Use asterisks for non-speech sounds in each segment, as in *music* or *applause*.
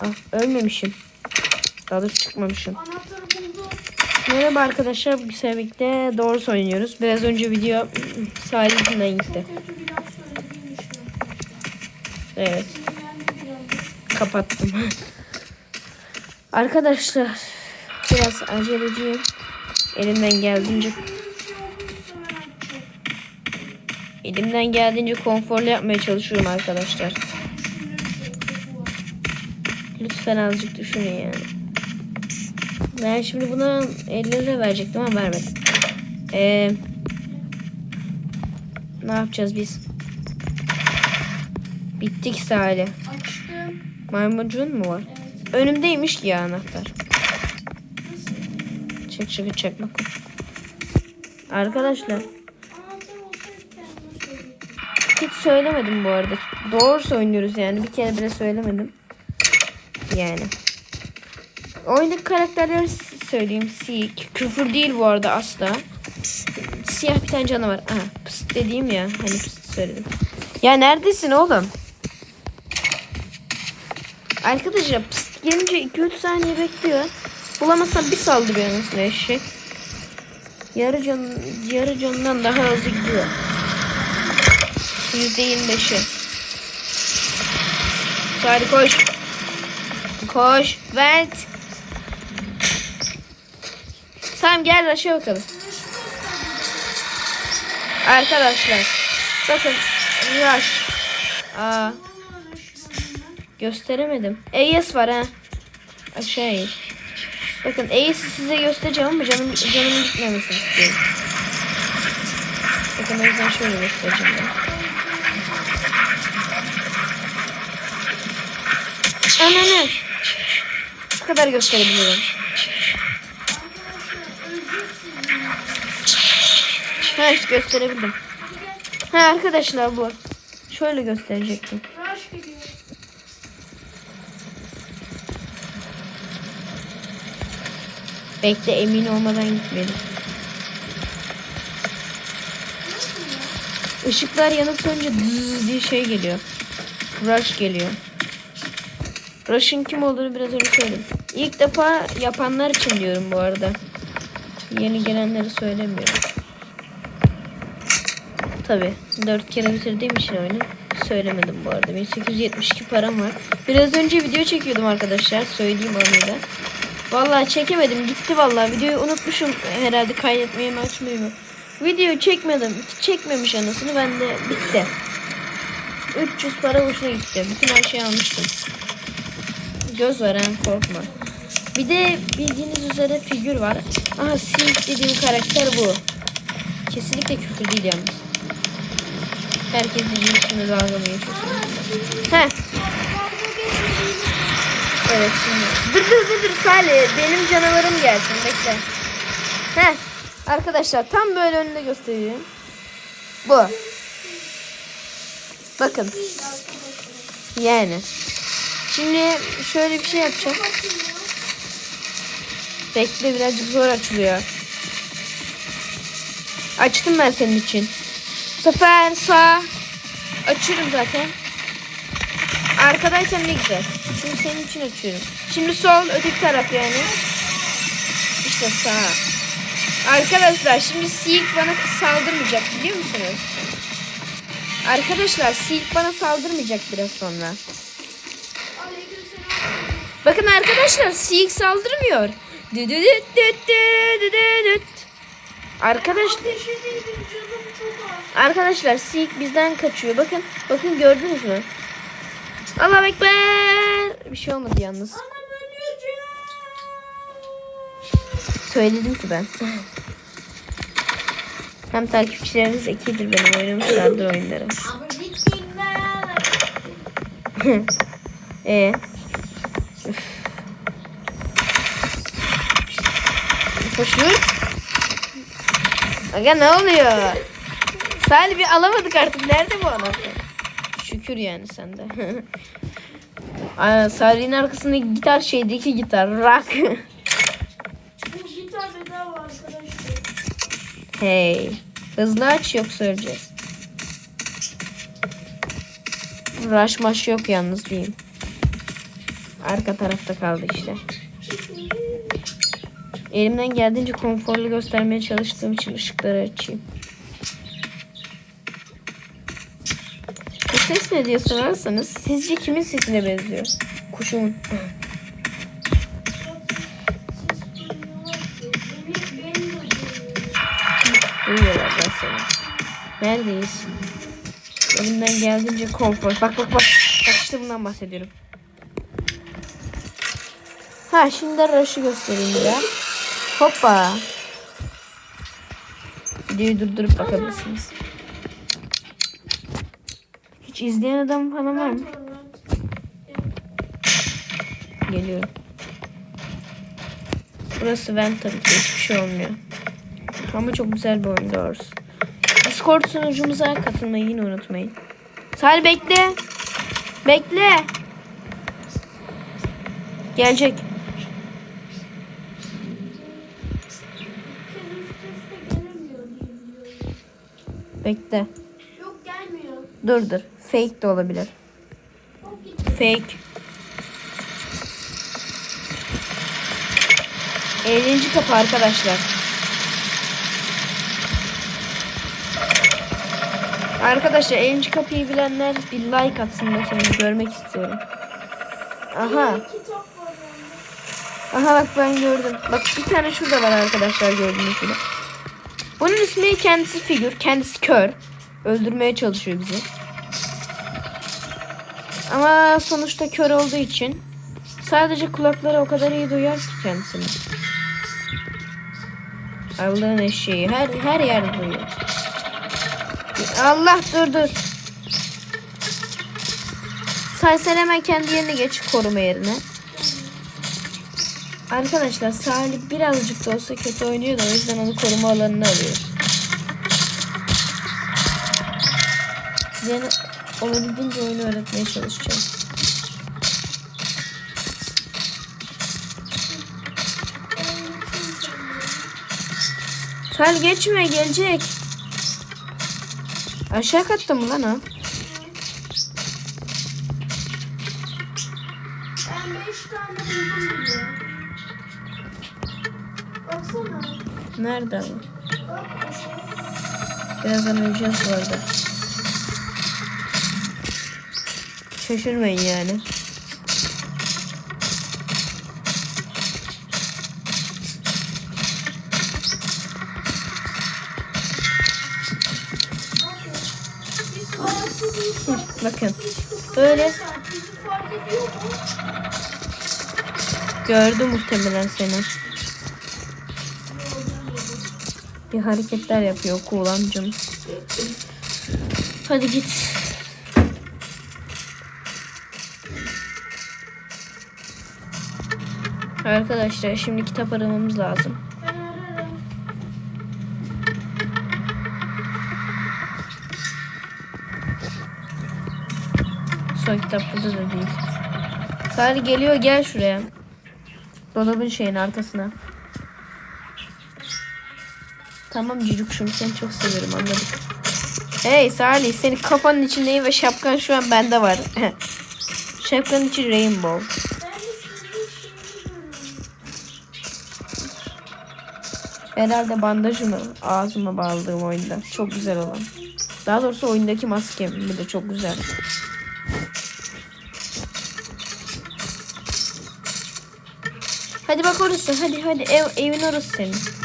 Ah ölmemişim. Daha doğrusu çıkmamışım. Merhaba arkadaşlar. Bu birlikte doğru oynuyoruz. Biraz önce video sahilinden gitti. Evet. Kapattım. arkadaşlar biraz aceleciyim. Elimden geldiğince elimden geldiğince konforlu yapmaya çalışıyorum arkadaşlar. Lütfen azıcık düşünün yani. Ben şimdi buna 50 lira verecektim ama vermedim. Ee, ne yapacağız biz? Bittik Salih. Açtım. Maymuncuğun mu var? Evet. Önümdeymiş ki ya anahtar. Nasıl? Çek çek çakmak. Arkadaşlar Anahtar olsaydı kendime söyleyeyim. hiç söylemedim bu arada. Doğru oynuyoruz yani. Bir kere bile söylemedim. Yani. Oyundaki karakterleri söyleyeyim. Sik. Küfür değil bu arada asla. Siyah bir tane canavar. Aha, pıst dediğim ya. Hani pıst söyledim. Ya neredesin oğlum? Arkadaşlar pıst gelince 2-3 saniye bekliyor. Bulamazsam bir saldırıyor anasını eşek. Yarı, can, yarı canından daha hızlı gidiyor. %25'i. Hadi koş. Koş. Vent. Tamam gel aşağı bakalım. Arkadaşlar. Bakın. Rush. Aa, gösteremedim. Ace var ha. Aşağı in. Bakın Ace'i size göstereceğim ama canım, canımın gitmemesini istiyorum. Bakın o yüzden şöyle göstereceğim ben. Ananı. Bu kadar gösterebiliyorum. İşte gösterebildim. Ha arkadaşlar bu. Şöyle gösterecektim. Bekle emin olmadan gitmeyelim. Işıklar yanıp sönünce zzz diye şey geliyor. Rush geliyor. Rush'ın kim olduğunu biraz önce söyledim. İlk defa yapanlar için diyorum bu arada. Yeni gelenleri söylemiyorum. Tabi 4 kere bitirdiğim için oyunu söylemedim bu arada. 1872 param var. Biraz önce video çekiyordum arkadaşlar. Söyleyeyim onu da. Vallahi çekemedim. Gitti vallahi. Videoyu unutmuşum herhalde kaydetmeyi mi açmayı mı. Videoyu çekmedim. Çekmemiş anasını. Ben de bitti. 300 para boşuna gitti. Bütün her şeyi almıştım. Göz var ha korkma. Bir de bildiğiniz üzere figür var. Aha Sink dediğim karakter bu. Kesinlikle küfür değil yalnız. Herkes bizim üstünde dalga mı geçiyorsun? Heh. Evet şimdi. Dur dur dur dur Salih. Benim canavarım gelsin bekle. Heh. Arkadaşlar tam böyle önünde göstereyim. Bu. Bakın. Yani. Şimdi şöyle bir şey yapacağım. Bekle birazcık zor açılıyor. Açtım ben senin için. Bu sefer sağ. Açıyorum zaten. Arkadaysan ne güzel. Şimdi senin için açıyorum. Şimdi sol öteki taraf yani. İşte sağ. Arkadaşlar şimdi Silk bana saldırmayacak biliyor musunuz? Arkadaşlar Silk bana saldırmayacak biraz sonra. Bakın arkadaşlar Silk saldırmıyor. Dü dü dü dü dü dü dü dü. Arkadaş, Ateş edildi canım çok az. arkadaşlar Silk bizden kaçıyor. Bakın bakın gördünüz mü? Allah ekber. Bir şey olmadı yalnız. Söyledim ki ben. Hem takipçileriniz ikidir benim oynamışlardır oyunları. Ama *laughs* gittiğinde. Ee. Üf. Koşuyor. Aga ne oluyor? Salih bir alamadık artık. Nerede bu anahtar? Şükür yani sende. *laughs* Aa, Salih'in arkasındaki gitar şeydeki gitar. Rock. Bu gitar bedava arkadaşlar. hey. Hızlı aç yoksa öleceğiz. Rush maş yok yalnız diyeyim. Arka tarafta kaldı işte. Elimden geldiğince konforlu göstermeye çalıştığım için ışıkları açayım. Bu ses ne diye sorarsanız sizce kimin sesine benziyor? Kuşumun. Duyuyorlar ben seni. Neredeyiz? Elimden geldiğince konfor. Bak bak bak. Bak işte bundan bahsediyorum. Ha şimdi de Rush'ı göstereyim ya. Hoppa. Videoyu durdurup bakabilirsiniz. Hiç izleyen adam falan var mı? Geliyorum. Burası vent tabii ki hiçbir şey olmuyor. Ama çok güzel bir oyun doğrusu. Discord sunucumuza katılmayı yine unutmayın. Salih bekle. Bekle. Gelecek. Bekle. Yok gelmiyor. Dur dur. Fake de olabilir. Fake. 50. kapı arkadaşlar. Arkadaşlar 50. kapıyı bilenler bir like atsın bakayım görmek istiyorum. Aha. Aha bak ben gördüm. Bak bir tane şurada var arkadaşlar gördüğünüz gibi. Bunun ismi kendisi figür. Kendisi kör. Öldürmeye çalışıyor bizi. Ama sonuçta kör olduğu için sadece kulakları o kadar iyi duyar ki kendisini. Allah'ın eşeği her her yerde duyuyor. Allah dur dur. Say sen hemen kendi yerine geç koruma yerine. Arkadaşlar Salih birazcık da olsa kötü oynuyor da o yüzden onu koruma alanına alıyoruz. Size olabildiğince oyunu öğretmeye çalışacağım. Salih geçme gelecek. Aşağı katta mı lan o? Ben 5 tane buldum. Baksana. Nerede aşağı. Birazdan öleceğiz bu arada. Şaşırmayın yani. Bakın. Böyle. Gördü muhtemelen seni. Bir hareketler yapıyor kuğulamcım. Hadi git. Arkadaşlar şimdi kitap aramamız lazım. Son kitap burada da değil. Salih geliyor gel şuraya. Dolabın şeyin arkasına. Tamam cücükşüm seni çok seviyorum anladık. Hey Salih senin kafanın içindeyim ve şapkan şu an bende var. *laughs* Şapkanın içi rainbow. Herhalde bandajımı ağzıma bağladığım oyunda. Çok güzel olan. Daha doğrusu oyundaki maskem bir de çok güzel. Hadi bak orası. Hadi hadi ev, evin orası senin.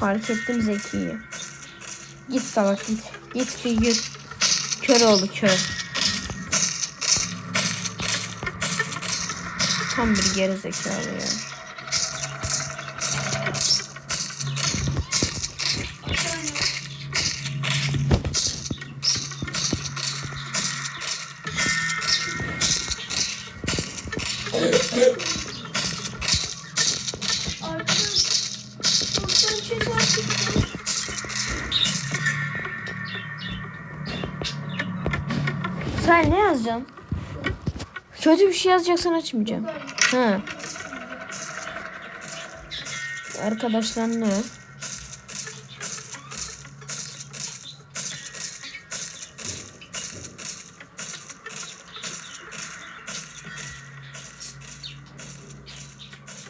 Fark ettim Zeki'yi. Git salak git. Git figür. Kör oldu kör. Tam bir geri zekalı ya. Sen ne yazacaksın? Kötü bir şey yazacaksan açmayacağım. Ha. Arkadaşlar ne?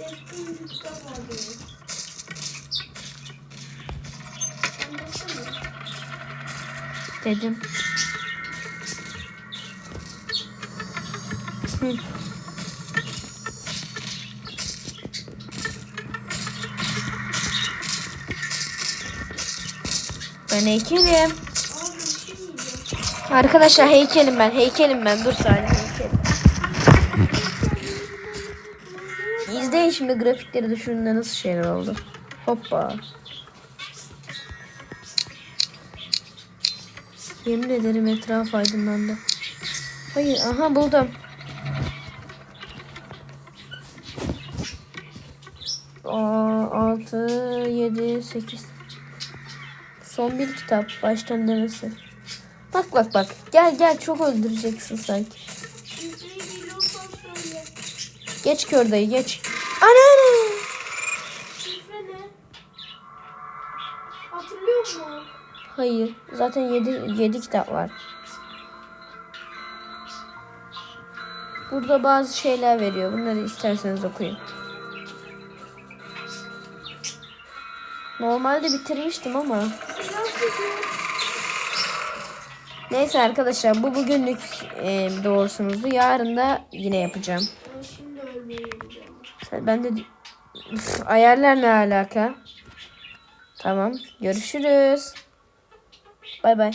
Eski bir kitap var benim. Sen baksana. Dedim. Hı. Ben heykelim. Arkadaşlar heykelim ben. Heykelim ben. Dur saniye heykelim. İzleyin şimdi grafikleri düşündüğünde nasıl şeyler oldu. Hoppa. Yemin ederim etraf aydınlandı. Hayır aha buldum. Aa, 6, 7, 8. Son bir kitap. Baştan demesi. Bak bak bak. Gel gel çok öldüreceksin sanki. Geç kör dayı geç. Ana! Şifre Hayır. Zaten 7 7 kitap var. Burada bazı şeyler veriyor. Bunları isterseniz okuyun. Normalde bitirmiştim ama. Neyse arkadaşlar bu bugünlük e, doğrusunuzdu. Yarın da yine yapacağım. Ben de Üf, ayarlar ne alaka? Tamam. Görüşürüz. 拜拜。